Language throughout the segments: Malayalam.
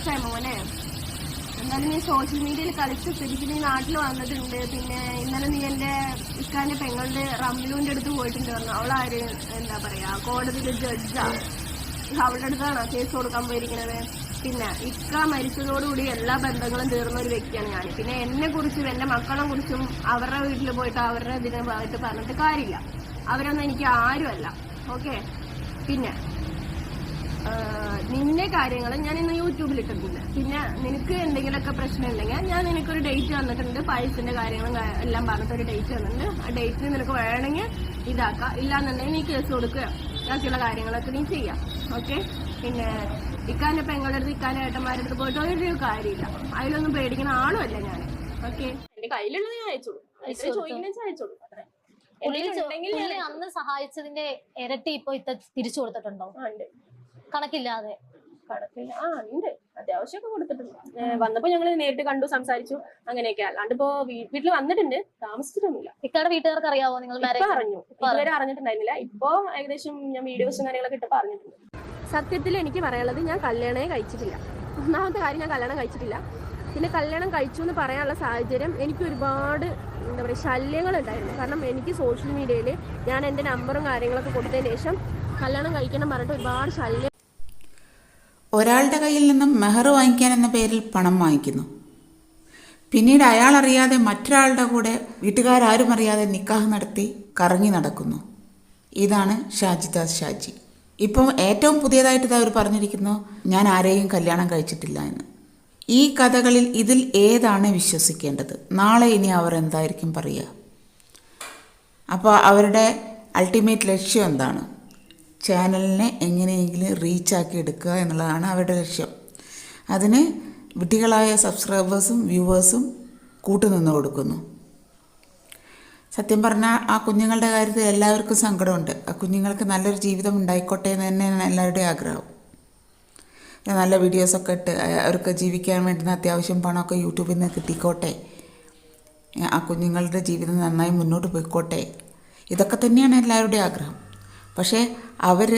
ഓക്കെ മോനെ. എന്നാലും നീ സോഷ്യൽ മീഡിയയിൽ കളിച്ച് തിരിച്ച് നീ നാട്ടിൽ വന്നിട്ടുണ്ട് പിന്നെ ഇന്നലെ നീ എന്റെ ഇക്കാന്റെ പെങ്ങളുടെ റംലുവിന്റെ അടുത്ത് പോയിട്ടുണ്ട് പറഞ്ഞു. അവളാര് എന്താ പറയാ കോടതിയിലെ ജഡ്ജാ അവളുടെ അടുത്താണോ കേസ് കൊടുക്കാൻ പോയിരിക്കുന്നത് പിന്നെ ഇക്ക മരിച്ചതോടുകൂടി എല്ലാ ബന്ധങ്ങളും തീർന്ന ഒരു വ്യക്തിയാണ് ഞാൻ. പിന്നെ എന്നെ കുറിച്ചും എന്റെ മക്കളെ കുറിച്ചും അവരുടെ വീട്ടിൽ പോയിട്ട് അവരുടെ ഇതിനെ ഭാഗത്ത് പറഞ്ഞിട്ട് കാര്യമില്ല. അവരൊന്നും എനിക്ക് ആരുമല്ല. ഓക്കെ പിന്നെ നിന്റെ കാര്യങ്ങൾ ഞാൻ ഇന്ന് യൂട്യൂബിൽ ഇട്ടിട്ടുണ്ട് പിന്നെ നിനക്ക് എന്തെങ്കിലുമൊക്കെ പ്രശ്നം ഉണ്ടെങ്കിൽ ഞാൻ നിനക്കൊരു ഡേറ്റ് തന്നിട്ടുണ്ട്. പായസിന്റെ കാര്യങ്ങളും എല്ലാം പറഞ്ഞിട്ട് ഒരു ഡേറ്റ് തന്നിട്ടുണ്ട്. ആ ഡേറ്റിന് നിനക്ക് വേണമെങ്കിൽ ഇതാക്കാം. ഇല്ലാന്നുണ്ടെങ്കിൽ നീ കേസ് കൊടുക്കുക. ബാക്കിയുള്ള കാര്യങ്ങളൊക്കെ നീ ചെയ്യാം. ഓക്കെ പിന്നെ ഇക്കാന്റെ പെങ്ങളുടെ അടുത്ത് ഇക്കാന്റെ ഏട്ടന്മാരുടെ അടുത്ത് പോയിട്ട് ഒരു കാര്യമില്ല. അതിലൊന്നും പേടിക്കുന്ന ആളും അല്ല ഞാൻ. ഓക്കെ എന്റെ കയ്യിലുള്ളത് ഞാൻ അയച്ചോളൂ. ചോദിക്കുന്ന അയച്ചോളൂ. അന്ന് സഹായിച്ചതിന്റെ ഇരട്ടി ഇപ്പൊ ഇത്ത തിരിച്ചു കൊടുത്തിട്ടുണ്ടോ? കണക്കില്ലാതെ. കണക്കില്ല. ആ ഉണ്ട്. അത്യാവശ്യമൊക്കെ കൊടുത്തിട്ടുണ്ട്. വന്നപ്പോ ഞങ്ങൾ നേരിട്ട് കണ്ടു സംസാരിച്ചു അങ്ങനെയൊക്കെ. അല്ലാണ്ട് ഇപ്പോ വീട്ടിൽ വീട്ടിൽ വന്നിട്ടുണ്ട്. താമസിച്ചിട്ടൊന്നുമില്ല. ഇക്കാരുടെ വീട്ടുകാർക്ക് അറിയാവോ നിങ്ങൾ അറിഞ്ഞു. ഇതുവരെ അറിഞ്ഞിട്ടുണ്ടായിരുന്നില്ല. ഇപ്പോ ഏകദേശം ഞാൻ വീഡിയോസും കാര്യങ്ങളൊക്കെ ഇട്ട് പറഞ്ഞിട്ടുണ്ട്. സത്യത്തിൽ എനിക്ക് പറയാനുള്ളത് ഞാൻ കല്യാണമേ കഴിച്ചിട്ടില്ല. ഒന്നാമത്തെ കാര്യം ഞാൻ കല്യാണം കഴിച്ചിട്ടില്ല. പിന്നെ കല്യാണം കഴിച്ചു എന്ന് പറയാനുള്ള സാഹചര്യം എനിക്ക് ഒരുപാട് എന്താ പറയുക ശല്യങ്ങൾ ഉണ്ടായിരുന്നു കാരണം എനിക്ക് സോഷ്യൽ മീഡിയയിൽ ഞാൻ എന്റെ നമ്പറും കാര്യങ്ങളൊക്കെ കൊടുത്തതിന് ശേഷം കല്യാണം കഴിക്കണം പറഞ്ഞിട്ട് ഒരുപാട് ശല്യം ഒരാളുടെ കയ്യിൽ നിന്നും മെഹർ വാങ്ങിക്കാൻ എന്ന പേരിൽ പണം വാങ്ങിക്കുന്നു. പിന്നീട് അയാൾ അറിയാതെ മറ്റൊരാളുടെ കൂടെ വീട്ടുകാരും അറിയാതെ നിക്കാഹ് നടത്തി കറങ്ങി നടക്കുന്നു. ഇതാണ് ഷാജിദാസ് ഷാജി. ഇപ്പം ഏറ്റവും പുതിയതായിട്ട് ഇതാ അവർ പറഞ്ഞിരിക്കുന്നു ഞാൻ ആരെയും കല്യാണം കഴിച്ചിട്ടില്ല എന്ന്. ഈ കഥകളിൽ ഇതിൽ ഏതാണ് വിശ്വസിക്കേണ്ടത്? നാളെ ഇനി അവർ എന്തായിരിക്കും പറയുക? അപ്പോൾ അവരുടെ അൾട്ടിമേറ്റ് ലക്ഷ്യം എന്താണ്? ചാനലിനെ എങ്ങനെയെങ്കിലും റീച്ചാക്കി എടുക്കുക എന്നുള്ളതാണ് അവരുടെ ലക്ഷ്യം. അതിന് വിട്ടികളായ സബ്സ്ക്രൈബേഴ്സും വ്യൂവേഴ്സും കൂട്ടുനിന്ന് കൊടുക്കുന്നു. സത്യം പറഞ്ഞാൽ ആ കുഞ്ഞുങ്ങളുടെ കാര്യത്തിൽ എല്ലാവർക്കും സങ്കടമുണ്ട്. ആ കുഞ്ഞുങ്ങൾക്ക് നല്ലൊരു ജീവിതം ഉണ്ടായിക്കോട്ടെ എന്ന് തന്നെയാണ് എല്ലാവരുടെയും ആഗ്രഹം. നല്ല വീഡിയോസൊക്കെ ഇട്ട് അവർക്ക് ജീവിക്കാൻ വേണ്ടുന്ന അത്യാവശ്യം പണമൊക്കെ യൂട്യൂബിൽ നിന്ന് കിട്ടിക്കോട്ടെ. ആ കുഞ്ഞുങ്ങളുടെ ജീവിതം നന്നായി മുന്നോട്ട് പോയിക്കോട്ടെ. ഇതൊക്കെ തന്നെയാണ് എല്ലാവരുടെയും ആഗ്രഹം. പക്ഷേ അവർ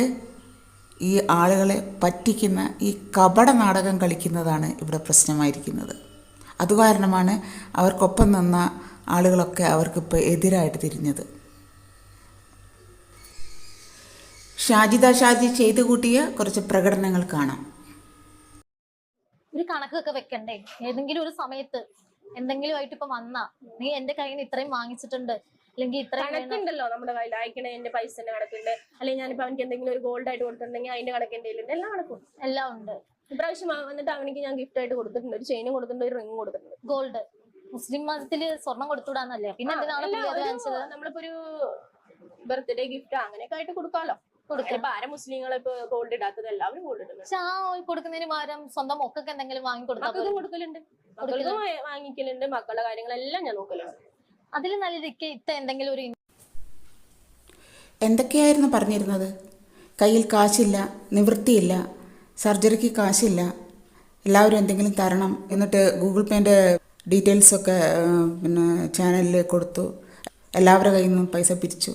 ഈ ആളുകളെ പറ്റിക്കുന്ന ഈ കപട നാടകം കളിക്കുന്നതാണ് ഇവിടെ പ്രശ്നമായിരിക്കുന്നത്. അതുകാരണമാണ് അവർക്കൊപ്പം നിന്ന ആളുകളൊക്കെ അവർക്കിപ്പോൾ എതിരായിട്ട് തിരിഞ്ഞത്. ഷാജിദ ഷാജി ചെയ്തു കൂട്ടിയ കുറച്ച് പ്രകടനങ്ങൾ കാണാം. ഒരു കണക്കൊക്കെ വെക്കണ്ടേ? ഏതെങ്കിലും ഒരു സമയത്ത് എന്തെങ്കിലും ആയിട്ട് ഇപ്പൊ വന്നാ നീ എന്റെ കയ്യിൽ നിന്ന് ഇത്രയും വാങ്ങിച്ചിട്ടുണ്ട് അല്ലെങ്കിൽ ഇത്ര കണക്കുണ്ടല്ലോ നമ്മുടെ കയ്യിൽ. അയക്കണതിന്റെ പൈസന്റെ കണക്കുണ്ട്. അല്ലെങ്കിൽ ഞാനിപ്പോ അവനിക്ക് എന്തെങ്കിലും ഒരു ഗോൾഡ് ആയിട്ട് കൊടുത്തിട്ടുണ്ടെങ്കിൽ അതിന്റെ കണക്ക് എന്റെ കയ്യിലുണ്ട്. എല്ലാം കണക്കും. എല്ലാം ഉണ്ട്. ഇപ്രാവശ്യം വന്നിട്ട് അവനിക്ക് ഞാൻ ഗിഫ്റ്റ് ആയിട്ട് കൊടുത്തിട്ടുണ്ട്. ഒരു ചെയിനും കൊടുത്തിട്ടുണ്ട് ഒരു റിംഗ് കൊടുത്തിട്ടുണ്ട്. ഗോൾഡ് മുസ്ലിം മതത്തിൽ സ്വർണം കൊടുത്തുവിടാന്നല്ലേ? പിന്നെ നമ്മളിപ്പോ ഒരു ബർത്ത്ഡേ ഗിഫ്റ്റ് അങ്ങനെയൊക്കെ ആയിട്ട് കൊടുക്കാലോ. കൊടുക്കാം. ഇപ്പൊ ആരെ മുസ്ലിങ്ങളെ ഇപ്പൊ ഗോൾഡ് ഇടാത്തത്? എല്ലാവരും ഗോൾഡ് ഇടുന്നുണ്ട് പക്ഷെ ആ കൊടുക്കുന്നതിന് പകരം സ്വന്തം മക്കൾക്ക് എന്തെങ്കിലും വാങ്ങി കൊടുക്കലുണ്ട്. മക്കൾക്ക് വാങ്ങിക്കലുണ്ട്. മക്കളുടെ കാര്യങ്ങളെല്ലാം ഞാൻ നോക്കലുണ്ട്. അതിൽ നല്ല ഇത്ത എന്തെങ്കിലും ഒരു എന്തൊക്കെയായിരുന്നു പറഞ്ഞിരുന്നത്? കയ്യിൽ കാശില്ല നിവൃത്തിയില്ല സർജറിക്ക് കാശില്ല എല്ലാവരും എന്തെങ്കിലും തരണം എന്നിട്ട് ഗൂഗിൾ പേന്റെ ഡീറ്റെയിൽസൊക്കെ പിന്നെ ചാനലിൽ കൊടുത്തു. എല്ലാവരുടെ കയ്യിൽ നിന്നും പൈസ പിരിച്ചു.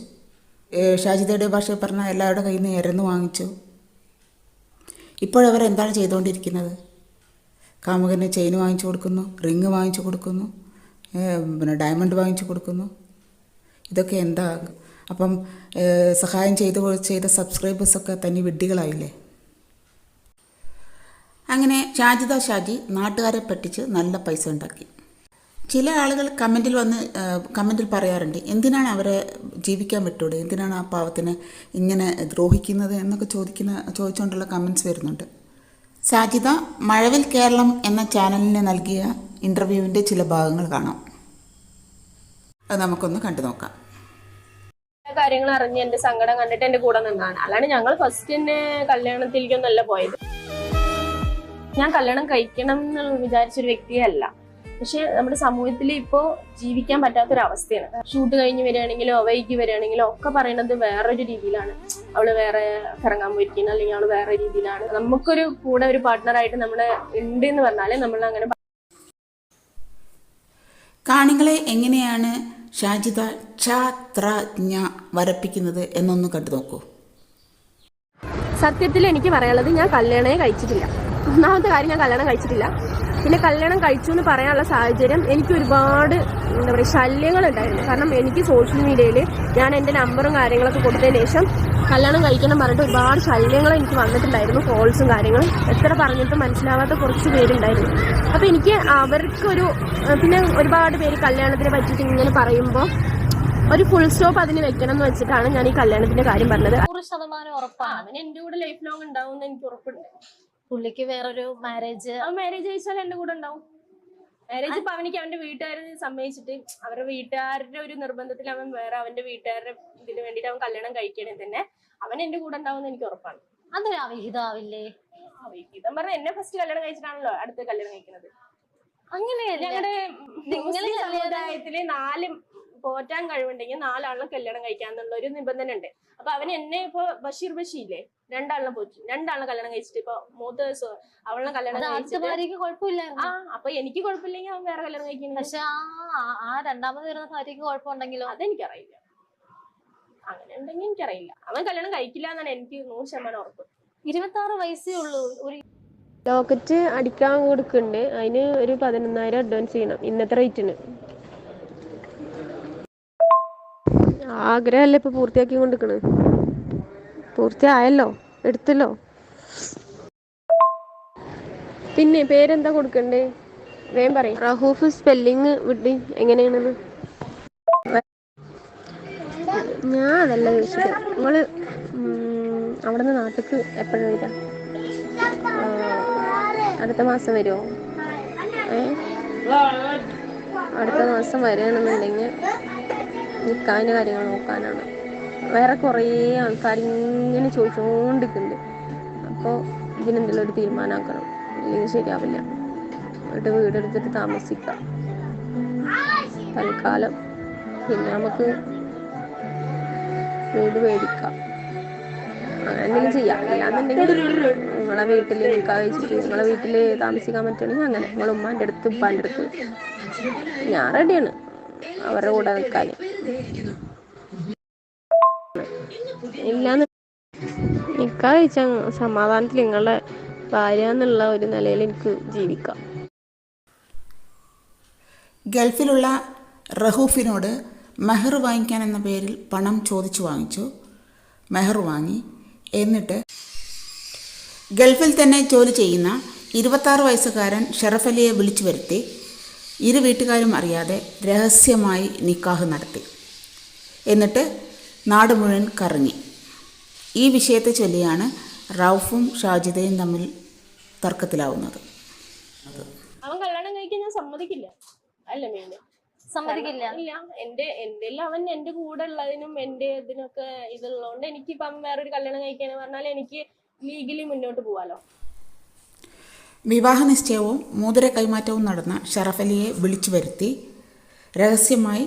ഷാജിദയുടെ ഭാഷയിൽ പറഞ്ഞാൽ എല്ലാവരുടെ കയ്യിൽ നിന്ന് ഇരന്ന് വാങ്ങിച്ചു. ഇപ്പോഴവർ എന്താണ് ചെയ്തുകൊണ്ടിരിക്കുന്നത്? കാമുകന് ചെയിൻ വാങ്ങിച്ചു കൊടുക്കുന്നു റിങ് വാങ്ങിച്ചു കൊടുക്കുന്നു. പിന്നെ ഡയമണ്ട് വാങ്ങിച്ചു കൊടുക്കുന്നു. ഇതൊക്കെ എന്താ? അപ്പം സഹായം ചെയ്ത് ചെയ്ത സബ്സ്ക്രൈബേഴ്സൊക്കെ തന്നെ വിഡ്ഢികളായില്ലേ? അങ്ങനെ ഷാജിദ ഷാജി നാട്ടുകാരെ പറ്റിച്ച് നല്ല പൈസ ഉണ്ടാക്കി. ചില ആളുകൾ കമന്റിൽ വന്ന് കമന്റിൽ പറയാറുണ്ട് എന്തിനാണ് അവരെ ജീവിക്കാൻ വിട്ടൂടെ? എന്തിനാണ് ആ പാവത്തിനെ ഇങ്ങനെ ദ്രോഹിക്കുന്നത് എന്നൊക്കെ ചോദിക്കുന്ന ചോദിച്ചുകൊണ്ടുള്ള കമന്റ്സ് വരുന്നുണ്ട്. സാജിത മഴവിൽ കേരളം എന്ന ചാനലിന് നൽകിയ ഇന്റർവ്യൂവിന്റെ ചില ഭാഗങ്ങൾ കാണാം. അത് നമുക്കൊന്ന് കണ്ടു നോക്കാം. കാര്യങ്ങൾ അറിഞ്ഞ് എന്റെ സങ്കടം കണ്ടിട്ട് എന്റെ കൂടെ നിന്നാണ് അല്ലാണ്ട് ഞങ്ങൾ ഫസ്റ്റ് തന്നെ കല്യാണത്തിലേക്കൊന്നല്ല പോയത്. ഞാൻ കല്യാണം കഴിക്കണം എന്ന് വിചാരിച്ചൊരു വ്യക്തിയല്ല. പക്ഷെ നമ്മുടെ സമൂഹത്തിൽ ഇപ്പോ ജീവിക്കാൻ പറ്റാത്തൊരവസ്ഥയാണ്. ഷൂട്ട് കഴിഞ്ഞ് വരികയാണെങ്കിലോ വൈകി വരികയാണെങ്കിലോ ഒക്കെ പറയുന്നത് വേറൊരു രീതിയിലാണ്. അവൾ വേറെ കറങ്ങാൻ പോയിരിക്കുന്നത് അല്ലെങ്കിൽ അവൾ വേറെ രീതിയിലാണ്. നമുക്കൊരു കൂടെ ഒരു പാർട്ട്ണറായിട്ട് നമ്മളെ ഉണ്ട് എന്ന് പറഞ്ഞാൽ നമ്മൾ അങ്ങനെ കാണികളെ എങ്ങനെയാണ് ഷാജിദ ക്ഷാത്രജ്ഞ വരപ്പിക്കുന്നത് എന്നൊന്ന് കണ്ടു നോക്കൂ. സത്യത്തിൽ എനിക്ക് പറയാനുള്ളത് ഞാൻ കല്യാണമേ കഴിച്ചിട്ടില്ല. ഒന്നാമത്തെ കാര്യം ഞാൻ കല്യാണം കഴിച്ചിട്ടില്ല. പിന്നെ കല്യാണം കഴിച്ചു എന്ന് പറയാനുള്ള സാഹചര്യം എനിക്ക് ഒരുപാട് എന്താ പറയുക ശല്യങ്ങൾ ഉണ്ടായിരുന്നു. കാരണം എനിക്ക് സോഷ്യൽ മീഡിയയിൽ ഞാൻ എന്റെ നമ്പറും കാര്യങ്ങളൊക്കെ കൊടുത്തതിന് ശേഷം കല്യാണം കഴിക്കണം പറഞ്ഞിട്ട് ഒരുപാട് ശല്യങ്ങൾ എനിക്ക് വന്നിട്ടുണ്ടായിരുന്നു കോൾസും കാര്യങ്ങളും. എത്ര പറഞ്ഞിട്ടും മനസ്സിലാവാത്ത കുറച്ച് പേരുണ്ടായിരുന്നു. അപ്പോൾ എനിക്ക് അവർക്കൊരു പിന്നെ ഒരുപാട് പേര് കല്യാണത്തിനെ പറ്റിയിട്ട് ഇങ്ങനെ പറയുമ്പോൾ ഒരു ഫുൾ സ്റ്റോപ്പ് അതിന് വെക്കണം എന്ന് വെച്ചിട്ടാണ് ഞാൻ ഈ കല്യാണത്തിന്റെ കാര്യം പറഞ്ഞത്. നൂറ് ശതമാനം ഉറപ്പാണ്. അവൻ എന്റെ കൂടെ ലൈഫ് ലോങ് ഉണ്ടാവും എന്ന് എനിക്ക് ഉറപ്പുണ്ട്. പുള്ളിക്ക് വേറൊരു മാരേജ് ആ മാരേജ് കഴിച്ചാൽ എന്റെ കൂടെ ഉണ്ടാവും. മാരേജ് ഇപ്പൊ അവനിക്ക് അവന്റെ വീട്ടുകാരെ സമ്മതിച്ചിട്ട് അവരുടെ വീട്ടുകാരുടെ ഒരു നിർബന്ധത്തിൽ അവൻ വേറെ അവന്റെ വീട്ടുകാരുടെ ഇതിന് വേണ്ടിയിട്ട് അവൻ കല്യാണം കഴിക്കണേ തന്നെ. അവൻ എന്റെ കൂടെ ഉണ്ടാവും എന്ന് എനിക്ക് ഉറപ്പാണ്. അതൊരു അവിഹിതാവില്ലേ? അവിഹിതം പറഞ്ഞ എന്നെ ഫസ്റ്റ് കല്യാണം കഴിച്ചിട്ടാണല്ലോ അടുത്ത കല്യാണം കഴിക്കുന്നത് അങ്ങനെയല്ല ഞങ്ങളുടെ നിങ്ങളുടെ സമുദായത്തിൽ നാല് പോറ്റാൻ കഴിവുണ്ടെങ്കിൽ നാലാളിനെ കല്യാണം കഴിക്കാന്നുള്ള ഒരു നിബന്ധന ഉണ്ട് അപ്പൊ അവൻ എന്നെ ഇപ്പൊ ബഷീർ ബഷീല്ലേ? രണ്ടാളിനെ പോറ്റി രണ്ടാളിനെ കല്യാണം കഴിച്ചിട്ട് ഇപ്പൊ മൂത്ത ദിവസം അവളെ കല്യാണം കഴിച്ചിട്ട് ഭാര്യക്ക് ആ അപ്പൊ എനിക്ക് കുഴപ്പമില്ലെങ്കിൽ അവൻ വേറെ കല്യാണം കഴിക്കുന്നു പക്ഷെ ആ രണ്ടാമത് വരുന്ന ഭാര്യക്ക് കുഴപ്പമുണ്ടെങ്കിലോ? അതെനിക്കറിയില്ല. അങ്ങനെ ഉണ്ടെങ്കിൽ എനിക്കറിയില്ല. അവൻ കല്യാണം കഴിക്കില്ല എന്നാണ് എനിക്ക് നൂറ് ശതമാനം ഉറപ്പ്. ഇരുപത്തി ആറ് വയസ്സേ ഉള്ളൂ. ഒരു ലോക്കറ്റ് അടിക്കാൻ കൊടുക്കുന്നുണ്ട് അതിന് ഒരു പതിനൊന്നായിരം അഡ്വാൻസ് ചെയ്യണം. ഇന്നത്തെ റേറ്റിന് ആഗ്രഹമല്ലേ ഇപ്പൊ പൂർത്തിയാക്കി കൊണ്ടിരിക്കണ് പൂർത്തിയായല്ലോ? എടുത്തല്ലോ? പിന്നെ പേരെന്താ കൊടുക്കണ്ടേ? വേഗം പറയും. റഹൂഫ് സ്പെല്ലിങ് വിട്ടി എങ്ങനെയാണെന്ന്? ഞാൻ അതല്ല ചോദിച്ചത് നിങ്ങൾ അവിടെ നിന്ന് നാട്ടിക്ക് എപ്പോഴും വരിക? അടുത്ത മാസം വരുമോ ഏ? അടുത്ത മാസം വരികയാണെന്നുണ്ടെങ്കിൽ നിൽക്കാന്റെ കാര്യങ്ങൾ നോക്കാനാണ്. വേറെ കുറേ ആൾക്കാർ ഇങ്ങനെ ചോദിച്ചുകൊണ്ടിരിക്കുന്നുണ്ട് അപ്പോൾ ഇതിനെന്തെങ്കിലും ഒരു തീരുമാനമാക്കണം ഇല്ലെങ്കിൽ ശരിയാവില്ല. എന്നിട്ട് വീടെടുത്തിട്ട് താമസിക്കാം. തൽക്കാലം. പിന്നെ നമുക്ക് വീട് മേടിക്കാം. അങ്ങനെ ചെയ്യാം. അല്ലാന്നുണ്ടെങ്കിൽ നിങ്ങളെ വീട്ടിൽ നിൽക്കാൻ വെച്ചിട്ട് നിങ്ങളെ വീട്ടിൽ താമസിക്കാൻ പറ്റുകയാണെങ്കിൽ അങ്ങനെ. നിങ്ങളെ ഉമ്മാന്റെ അടുത്ത് ഉപ്പാന്റെ അടുത്ത്. ഞാൻ റെഡിയാണ്. അവരുടെ കൂടെ നിൽക്കാൻ. ഇല്ലാന്ന് നിൽക്കാൻ വെച്ചാൽ സമാധാനത്തിൽ നിങ്ങളുടെ ഭാര്യ എന്നുള്ള ഒരു നിലയിൽ എനിക്ക് ജീവിക്കാം. ഗൾഫിലുള്ള റഹൂഫിനോട് മെഹർ വാങ്ങിക്കാൻ എന്ന പേരിൽ പണം ചോദിച്ചു വാങ്ങിച്ചു. മെഹർ വാങ്ങി. എന്നിട്ട് ഗൾഫിൽ തന്നെ ജോലി ചെയ്യുന്ന ഇരുപത്താറ് വയസ്സുകാരൻ ഷറഫലിയെ വിളിച്ചു വരുത്തി. ഇരു വീട്ടുകാരും അറിയാതെ രഹസ്യമായി നിക്കാഹ് നടത്തി. എന്നിട്ട് നാട് മുഴുവൻ കറങ്ങി. ഈ വിഷയത്തെ ചൊല്ലിയാണ് റൌഫും ഷാജിദയും തമ്മിൽ തർക്കത്തിലാവുന്നത്. അവൻ കല്യാണം കഴിക്കാൻ ഞാൻ സമ്മതിക്കില്ല. അല്ല സമ്മതിക്കില്ല. ഇല്ല എന്റെ എന്റെ അവൻ എന്റെ കൂടെ ഉള്ളതിനും എന്റെ ഇതിനൊക്കെ ഇതുള്ളതുകൊണ്ട് എനിക്ക് ഇപ്പം വേറൊരു കല്യാണം കഴിക്കാന്ന് പറഞ്ഞാൽ എനിക്ക് ലീഗലി മുന്നോട്ട് പോവാലോ. വിവാഹ നിശ്ചയവും മോതിര കൈമാറ്റവും നടന്ന ഷറഫലിയെ വിളിച്ചു വരുത്തി രഹസ്യമായി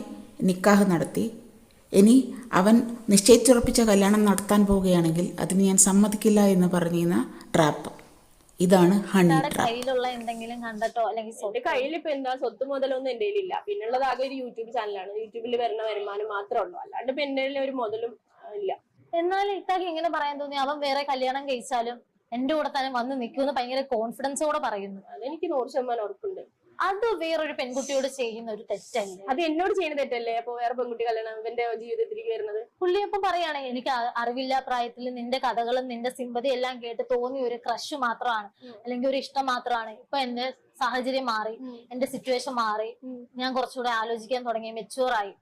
നിക്കാഹ് നടത്തി. ഇനി അവൻ നിശ്ചയിച്ചുറപ്പിച്ച കല്യാണം നടത്താൻ പോവുകയാണെങ്കിൽ അതിന് ഞാൻ സമ്മതിക്കില്ല എന്ന് പറഞ്ഞിരുന്ന ട്രാപ്പ്. ഇതാണ് ഹണി കയ്യിലുള്ള എന്തെങ്കിലും കണ്ടിട്ടോ? അല്ലെങ്കിൽ എന്റെ കയ്യിൽ ഇപ്പൊ എന്താ? സ്വത്ത് മുതലൊന്നും എന്റെ കയ്യിലില്ല. പിന്നുള്ളത് ആകെ ഒരു യൂട്യൂബ് ചാനലാണ്. യൂട്യൂബിൽ വരുന്ന വരുമാനം മാത്രമേ ഉള്ളൂ. അല്ലാണ്ട് ഇപ്പൊ എന്റെ ഒരു മുതലും ഇല്ല. എന്നാലും ഇത്താക്ക് ഇങ്ങനെ പറയാൻ തോന്നി. അവൻ വേറെ കല്യാണം കഴിച്ചാലും എന്റെ കൂടെ തന്നെ വന്ന് നിൽക്കുമെന്ന് ഭയങ്കര കോൺഫിഡൻസോടെ പറയുന്നു. അതെനിക്ക് നൂറ് ശതമാനം ഉറപ്പുണ്ട്. അത് വേറൊരു പെൺകുട്ടിയോട് ചെയ്യുന്ന ഒരു തെറ്റല്ലേ? അത് എന്നോട് ചെയ്യുന്ന തെറ്റല്ലേ? അപ്പൊ വേറെ പെൺകുട്ടി കല്യാണം ഇവന്റെ ജീവിതത്തിലേക്ക് വരുന്നത്? പുള്ളി അപ്പം പറയാണ് എനിക്ക് അറിവില്ല പ്രായത്തിൽ നിന്റെ കഥകളും നിന്റെ സിമ്പതി എല്ലാം കേട്ട് തോന്നിയ ഒരു ക്രഷ് മാത്രമാണ്. അല്ലെങ്കിൽ ഒരു ഇഷ്ടം മാത്രമാണ്. ഇപ്പൊ എന്റെ സാഹചര്യം മാറി എന്റെ സിറ്റുവേഷൻ മാറി. ഞാൻ കുറച്ചുകൂടെ ആലോചിക്കാൻ തുടങ്ങി മെച്ചൂർ ആയി.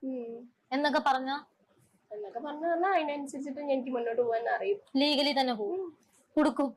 എന്നൊക്കെ പറഞ്ഞ? എന്നൊക്കെ പറഞ്ഞു പറഞ്ഞാൽ അതിനനുസരിച്ചിട്ട് എനിക്ക് മുന്നോട്ട് പോകാൻ അറിയും. ലീഗലി തന്നെ പോകും കൊടുക്കും.